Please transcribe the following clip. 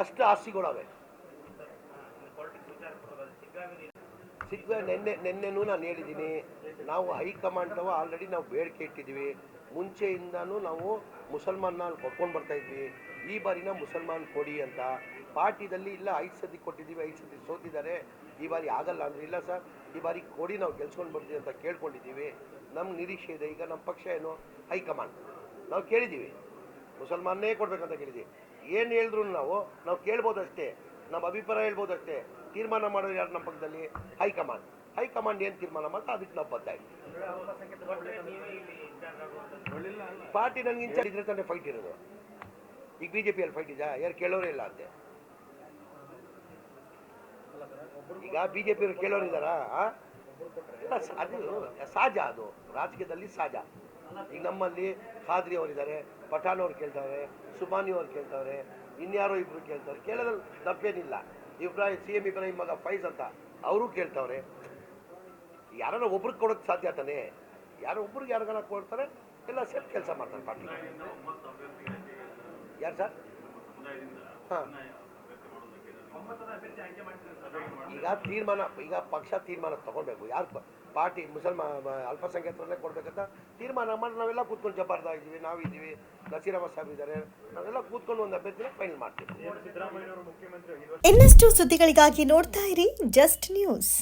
ಅಷ್ಟು ಆಸ್ತಿಗಳವೆ. ಸಿಗ್ಗ ನಿನ್ನೆ, ನಿನ್ನೆನೂ ನಾನು ಹೇಳಿದ್ದೀನಿ, ನಾವು ಹೈಕಮಾಂಡ್ ಆಲ್ರೆಡಿ ನಾವು ಬೇಡಿಕೆ ಇಟ್ಟಿದ್ದೀವಿ. ಮುಂಚೆಯಿಂದನೂ ನಾವು ಮುಸಲ್ಮಾನ್ನ ಕೊಟ್ಕೊಂಡು ಬರ್ತಾ ಇದ್ವಿ. ಈ ಬಾರಿನ ಮುಸಲ್ಮಾನ್ ಕೊಡಿ ಅಂತ. ಪಾರ್ಟಿದಲ್ಲಿ ಇಲ್ಲ, ಐದು ಸತಿ ಕೊಟ್ಟಿದ್ದೀವಿ, ಐದು ಸತಿ ಸೋತಿದ್ದಾರೆ. ಈ ಬಾರಿ ಆಗಲ್ಲ ಅಂದ್ರೆ ಇಲ್ಲ ಸರ್. ಈ ಬಾರಿ ಕೊಡಿ ನಾವು ಗೆಲ್ಸ್ಕೊಂಡು ಬರ್ತೀವಿ ಅಂತ ಕೇಳ್ಕೊಂಡಿದ್ದೀವಿ. ನಮ್ಮ ನಿರೀಕ್ಷೆ ಇದೆ. ಈಗ ನಮ್ಮ ಪಕ್ಷ ಏನು? ಹೈಕಮಾಂಡ್. ನಾವು ಕೇಳಿದ್ದೀವಿ. ಮುಸಲ್ಮಾನ್ನೇ ಕೊಡಬೇಕಂತ ಕೇಳಿದ್ದೀವಿ. ಏನು ಹೇಳಿದ್ರು ನಾವು ನಾವು ಕೇಳ್ಬೋದಷ್ಟೇ ನಮ್ಮ ಅಭಿಪ್ರಾಯ ಹೇಳ್ಬೋದಷ್ಟೇ. ತೀರ್ಮಾನ ಮಾಡೋದು ಯಾರು ನಮ್ಮ ಪಕ್ಕದಲ್ಲಿ? ಹೈಕಮಾಂಡ್. ಹೈಕಮಾಂಡ್ ಏನು ತೀರ್ಮಾನ ಮಾಡ್ತಾ ಅದಕ್ಕೆ ನಾವು ಇದ್ದೀವಿ ಪಾರ್ಟಿ ನನಗೆ ಇನ್ಚಾರ್ಜ್ ಇದ್ರೆ ತಾನೇ ಫೈಟ್ ಇರೋದು. ಈಗ ಬಿ ಜೆ ಪಿಯಲ್ಲಿ ಫೈಟ್ ಇದೆಯಾ? ಯಾರು ಕೇಳೋರೇ ಇಲ್ಲ ಅಂತೆ. ಈಗ ಬಿ ಜೆ ಪಿಯವರು ಕೇಳೋರು ಇದ್ದಾರಾ ಆ? ಅದು ಸಹಜ ಅದು. ರಾಜಕೀಯದಲ್ಲಿ ಸಹಜ. ಈಗ ನಮ್ಮಲ್ಲಿ ಖಾದ್ರಿ ಅವರಿದ್ದಾರೆ, ಪಠಾಣ್ ಅವ್ರು ಕೇಳ್ತಾವ್ರೆ ಸುಬಾನಿ ಅವ್ರು ಕೇಳ್ತಾವ್ರೆ, ಇನ್ಯಾರೋ ಇಬ್ರು ಕೇಳ್ತಾರೆ ಕೇಳೋದ್ರಲ್ಲಿ ತಪ್ಪೇನಿಲ್ಲ. ಇಬ್ರಾಹಿಂ ಸಿ ಎಂ ಇಬ್ರಾಹಿಂ ಮಗ ಫೈಸ್ ಅಂತ ಅವರು ಕೇಳ್ತಾವ್ರೆ. ಯಾರನ್ನ ಒಬ್ರಿಗೆ ಕೊಡೋಕ್ಕೆ ಸಾಧ್ಯ ತಾನೇ? ಯಾರೋ ಒಬ್ರಿಗೆ ಯಾರಿಗಾನ ಕೊಡ್ತಾರೆ, ಎಲ್ಲ ಸೇಫ್ ಕೆಲಸ ಮಾಡ್ತಾರೆ ಪಾರ್ಟಿ ಯಾರು ಸರ್? ಹಾಂ. ಈಗ ತೀರ್ಮಾನ ಈಗ ಪಕ್ಷ ತೀರ್ಮಾನ ತಗೊಳ್ಬೇಕು. ಯಾರು ಪಾರ್ಟಿ ಮುಸಲ್ಮಾನ ಅಲ್ಪಸಂಖ್ಯಾತರನ್ನೇ ಕೊಡ್ಬೇಕಂತ ತೀರ್ಮಾನ ಮಾಡಿ ನಾವೆಲ್ಲ ಕೂತ್ಕೊಂಡು ಜಬಾರ್ದಾ ಇದ್ದೀವಿ ನಾವಿದ್ದೀವಿ ನಸೀರಾಮ ಸಾಹೇಬ್ ಇದ್ದಾರೆ. ನಾವೆಲ್ಲ ಕೂತ್ಕೊಂಡು ಒಂದು ಅಭ್ಯರ್ಥಿನ ಫೈನಲ್ ಮಾಡ್ತೀವಿ. ಇನ್ನಷ್ಟು ಸುದ್ದಿಗಳಿಗಾಗಿ ನೋಡ್ತಾ ಇರಿ ಜಸ್ಟ್ ನ್ಯೂಸ್.